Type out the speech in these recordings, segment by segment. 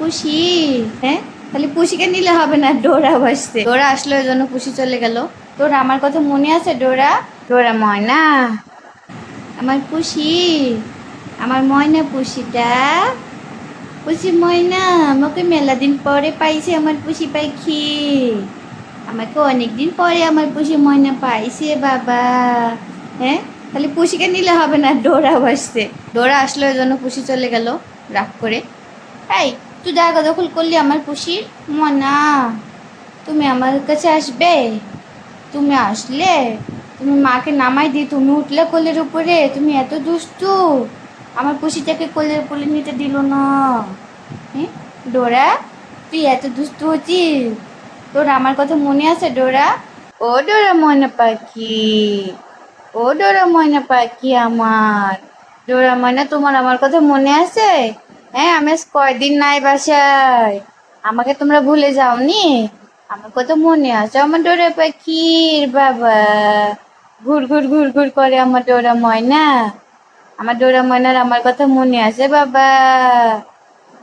পুষি? হ্যাঁ? তাহলে পুষিকে নিলে হবে না ডোরা বসছে ডোরা আসলো ওই জন্য পুষি চলে গেল। তোর আমার কথা মনে আছে, ডোরা? ডোরা ময়না। আমার পুষি। আমার ময়না পুষিটা। পুষি ময়না, আমাকে মেলা দিন পরে পাইছে আমার পুষি পাখি। আমাকে অনেক দিন পরে আমার পুষি ময়না পাইছে, বাবা। হ্যাঁ? তাহলে পুষিকে নিলে হবে না ডোরা বসছে ডোরা আসলো ওই জন্য পুষি চলে গেল, রাগ করে। এই তুই জায়গা দখল করলি আমার পুষির মনা তুমি আমার কাছে আসবে? তুমি আসলে? তুমি মাকে নামাই দিয়ে তুমি উঠলে কোলের উপরে? তুমি এত দুষ্টু। আমার পুষিটাকে কোলের উপরে নিতে দিল না। হ্যাঁ ডোরা, তুই এত দুষ্টু হচ্ছিস তোর আমার কথা মনে আছে, ডোরা? ও ডোরা ময়না পাখি। ও ডোরা ময়না পাখি আমার। ডোরা ময়না, তোমার আমার কথা মনে আছে? হ্যাঁ আমি কয়দিন নাই বাসায়। আমাকে তোমরা ভুলে যাওনি? আমার কথা মনে আছে আমার ডোরা পাখির বাবা। ঘুর ঘুর ঘুর ঘুর করে আমার ডোরা ময়না। আমার ডোরা ময়নার আমার কথা মনে আছে বাবা।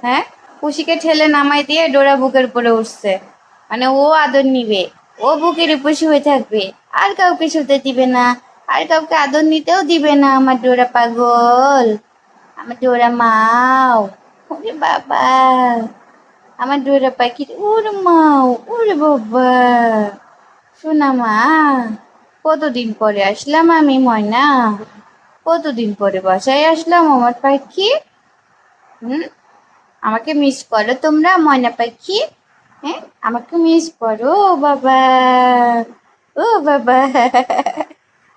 হ্যাঁ পুষিকে ঠেলে নামাই দিয়ে ডোরা বুকের উপরে উঠছে। মানে ও আদর নিবে। ও বুকের উপর শুয়ে থাকবে। আর কাউকে শুতে দিবে না। আর কাউকে আদর নিতেও দিবে না আমার ডোরা পাগল। আমার ডোরা মাও। ওরে বাবা আমার ডোরা পাখি ওরে মাও ওরে বাবা শোনা মা কতদিন পরে আসলাম আমি ময়না কতদিন পরে বাসায় আসলাম আমার পাখি হুম আমাকে মিস করো তোমরা ময়না পাখি হ্যাঁ আমাকে মিস করো ও বাবা ও বাবা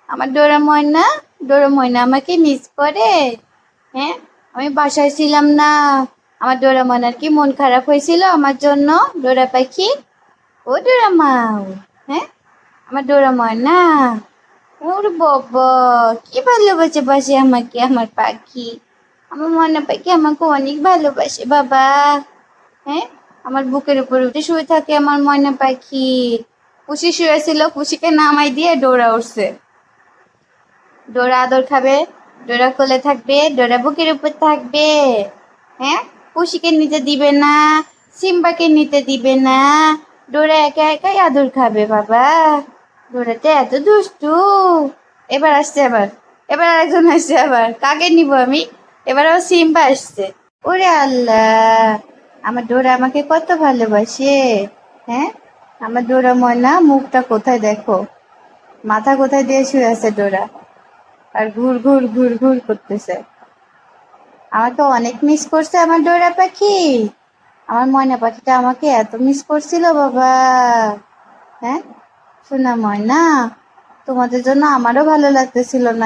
আমার ডোরা ময়না ডোরা ময়না আমাকে মিস করে হ্যাঁ আমি বাসায় ছিলাম না আমার ডোরা ময়নার কি মন খারাপ হয়েছিল আমার জন্য। ডোরা পাখি। ও ডোরা মাও হ্যাঁ? আমার ডোরা ময়না ওর বাবা, কি ভালোবাসে বাসে আমাকে, আমার পাখি। আমার ময়না পাখি আমাকে অনেক ভালোবাসে, বাবা। হ্যাঁ? আমার বুকের উপর উঠে শুয়ে থাকে আমার ময়না পাখি। পুষি শুয়েছিল পুষিকে নামাই দিয়ে ডোরা উঠছে। ডোরা আদর খাবে, ডোরা কোলে থাকবে, ডোরা বুকের উপর থাকবে। হ্যাঁ? পুষিকে নিতে দিবে না, সিম্বাকে নিতে দিবে না। ডোরা একা একাই আদর খাবে, বাবা। ডোরাটা এত দুষ্টু। এবার আসছে আবার। এবার আরেকজন আসছে আবার। কাকে নিব আমি? এবার আবার সিম্বা আসছে। ওরে আল্লাহ! আমার ডোরা আমাকে কত ভালোবাসে হ্যাঁ? আমার ডোরা ময়না, মুখটা কোথায় দেখো? মাথা কোথায় দিয়ে শুয়ে আছে ডোরা? আর ঘুর ঘুর ঘুর ঘুর করতেছে। আমাকে অনেক মিস করছে আমার ডোরা পাখি। আমার ময়না পাখিটা আমাকে এত মিস করছিল বাবা। হ্যাঁ? শোনা ময়না, তোমাদের জন্য আমারও ভালো লাগতেছিল না।